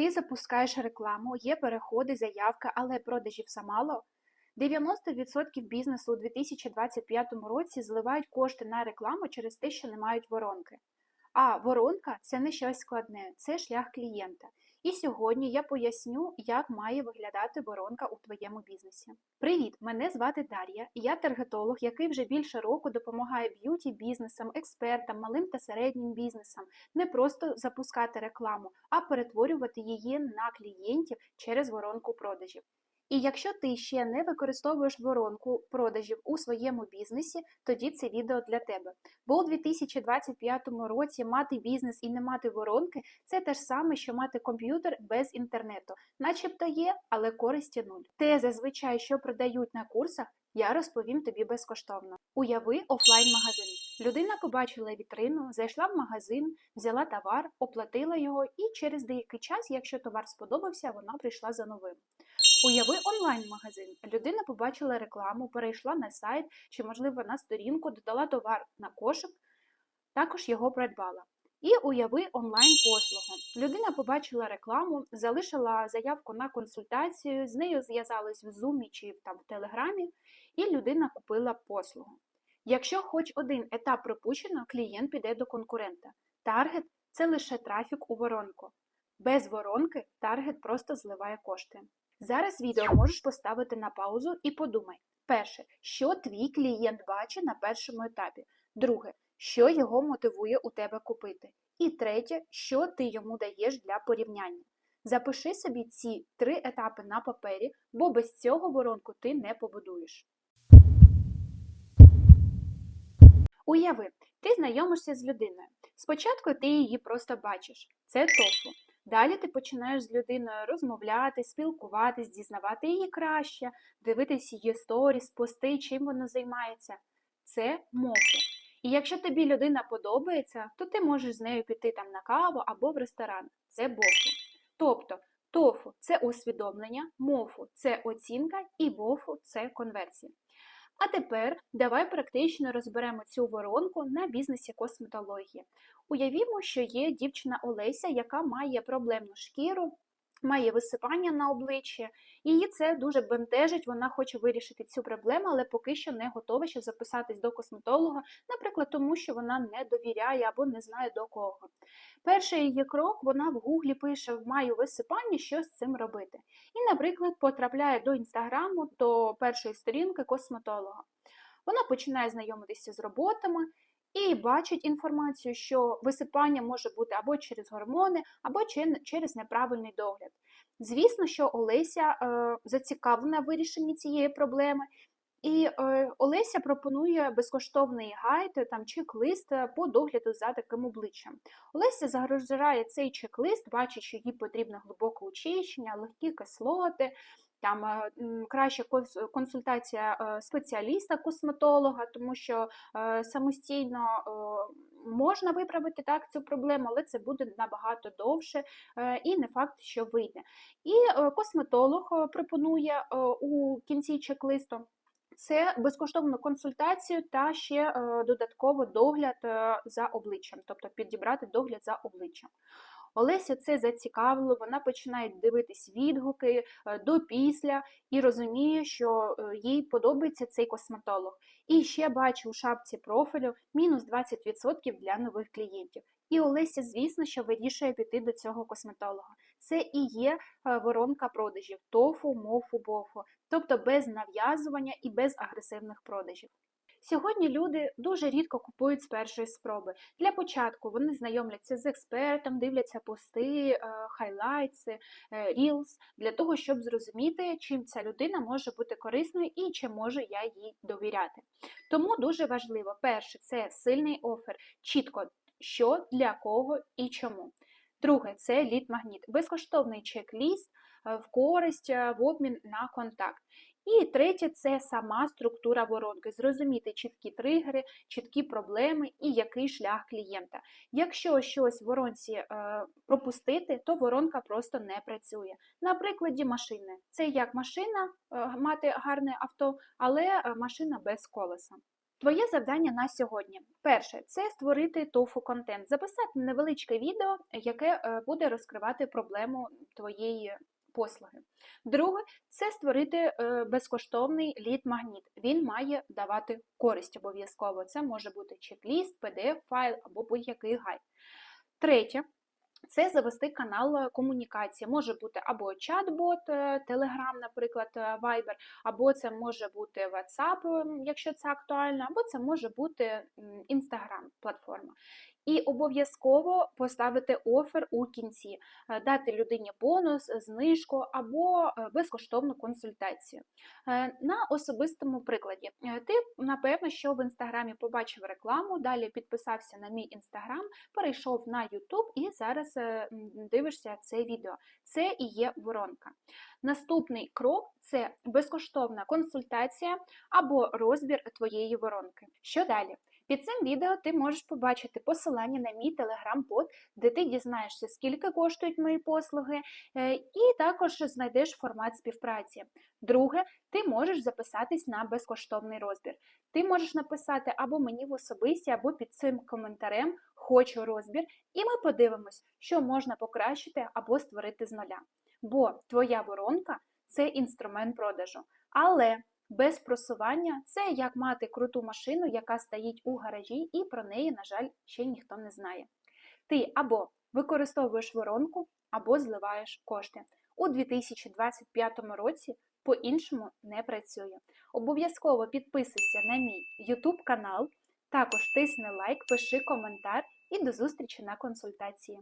Ти запускаєш рекламу, є переходи, заявки, але продажів замало. 90% бізнесу у 2025 році зливають кошти на рекламу через те, що не мають воронки. А воронка це не щось складне, це шлях клієнта. І сьогодні я поясню, як має виглядати воронка у твоєму бізнесі. Привіт! Мене звати Дар'я, я таргетолог, який вже більше року допомагає б'юті бізнесам, експертам, малим та середнім бізнесам не просто запускати рекламу, а перетворювати її на клієнтів через воронку продажів. І якщо ти ще не використовуєш воронку продажів у своєму бізнесі, тоді це відео для тебе. Бо у 2025 році мати бізнес і не мати воронки це те ж саме, що мати комп'ютер без інтернету, начебто є, але користі нуль. Те зазвичай, що продають на курсах, я розповім тобі безкоштовно. Уяви офлайн-магазин. Людина побачила вітрину, зайшла в магазин, взяла товар, оплатила його, і через деякий час, якщо товар сподобався, вона прийшла за новим. Уяви онлайн-магазин. Людина побачила рекламу, перейшла на сайт чи, можливо, на сторінку, додала товар на кошик, також його придбала. І уяви онлайн-послугу. Людина побачила рекламу, залишила заявку на консультацію, з нею зв'язалась в Zoom чи там в Телеграмі, і людина купила послугу. Якщо хоч один етап пропущено, клієнт піде до конкурента. Таргет це лише трафік у воронку. Без воронки таргет просто зливає кошти. Зараз відео можеш поставити на паузу і подумай: перше, що твій клієнт бачить на першому етапі. Друге, що його мотивує у тебе купити. І третє, що ти йому даєш для порівняння. Запиши собі ці три етапи на папері, бо без цього воронку ти не побудуєш. Уяви, ти знайомишся з людиною. Спочатку ти її просто бачиш. Це тофу. Далі ти починаєш з людиною розмовляти, спілкуватись, дізнавати її краще, дивитись її сторіс, пости, чим вона займається. Це мофу. І якщо тобі людина подобається, то ти можеш з нею піти там на каву або в ресторан. Це бофу. Тобто тофу це усвідомлення, мофу це оцінка і бофу це конверсія. А тепер давай практично розберемо цю воронку на бізнесі косметології. Уявімо, що є дівчина Олеся, яка має проблемну шкіру, має висипання на обличчі, її це дуже бентежить. Вона хоче вирішити цю проблему, але поки що не готова ще записатись до косметолога, наприклад, тому що вона не довіряє або не знає до кого. Перший її крок вона в гуглі пише маю висипання, що з цим робити. І, наприклад, потрапляє до інстаграму, до першої сторінки косметолога. Вона починає знайомитися з роботами і бачить інформацію, що висипання може бути або через гормони, або через неправильний догляд. Звісно, що Олеся е, зацікавлена в вирішенні цієї проблеми. І е, Олеся пропонує безкоштовний гайд там чек-лист по догляду за таким обличчям. Олеся загрожає цей чек-лист, бачить, що їй потрібно глибоке очищення, легкі кислоти, там е, краща консультація е, спеціаліста-косметолога, тому що е, самостійно можна виправити так цю проблему, але це буде набагато довше і не факт, що вийде. І косметолог пропонує у кінці чек-листу. Це безкоштовну консультацію та ще додатково догляд за обличчям, тобто підібрати догляд за обличчям. Олеся це зацікавило, вона починає дивитись відгуки е, до після і розуміє, що е, їй подобається цей косметолог. І ще бачу у шапці профілю мінус 20% для нових клієнтів. І Олеся, звісно, що вирішує піти до цього косметолога. Це і є е, воронка продажів тофу, мофу, бофу, тобто без нав'язування і без агресивних продажів. Сьогодні люди дуже рідко купують з першої спроби. Для початку вони знайомляться з експертом, дивляться пости, е, хайлайтси, рілс, для того, щоб зрозуміти, чим ця людина може бути корисною і чи можу я їй довіряти. Тому дуже важливо, перше, це сильний офер, чітко що, для кого і чому. Друге, це лід-магніт, безкоштовний чек-ліст е, в користь е, в обмін на контакт. І третє це сама структура воронки. Зрозуміти чіткі тригери, чіткі проблеми і який шлях клієнта. Якщо щось в воронці е, пропустити, то воронка просто не працює. На прикладі машини. Це як машина, е, мати гарне авто, але е, машина без колеса. Твоє завдання на сьогодні. Перше це створити тофу контент, записати невеличке відео, яке е, буде розкривати проблему твоєї послуги. Друге це створити е, безкоштовний лід-магніт. Він має давати користь обов'язково. Це може бути чек-ліст, PDF-файл або будь-який гайд. Третє. Це завести канал е, комунікації. Може бути або чат-бот, Telegram, наприклад, е, Viber, або це може бути WhatsApp, якщо це актуально, або це може бути Instagram платформа. І обов'язково поставити офер у кінці, е, дати людині бонус, знижку або е, безкоштовну консультацію. Е, На особистому прикладі ти напевно, що в інстаграмі побачив рекламу, далі підписався на мій інстаграм, перейшов на YouTube і зараз дивишся це відео. Це і є воронка. Наступний крок це безкоштовна консультація або розбір твоєї воронки. Що далі? Під цим відео ти можеш побачити посилання на мій телеграм-бот, де ти дізнаєшся, скільки коштують мої послуги, е, і також знайдеш формат співпраці. Друге, ти можеш записатись на безкоштовний розбір. Ти можеш написати або мені в особисті, або під цим коментарем Хочу розбір, і ми подивимось, що можна покращити або створити з нуля. Бо твоя воронка це інструмент продажу. Але без просування це як мати круту машину, яка стоїть у гаражі, і про неї, на жаль, ще ніхто не знає. Ти або використовуєш воронку, або зливаєш кошти. У 2025 році по-іншому не працює. Обов'язково підписуйся на мій YouTube канал, також тисни лайк, пиши коментар і до зустрічі на консультації.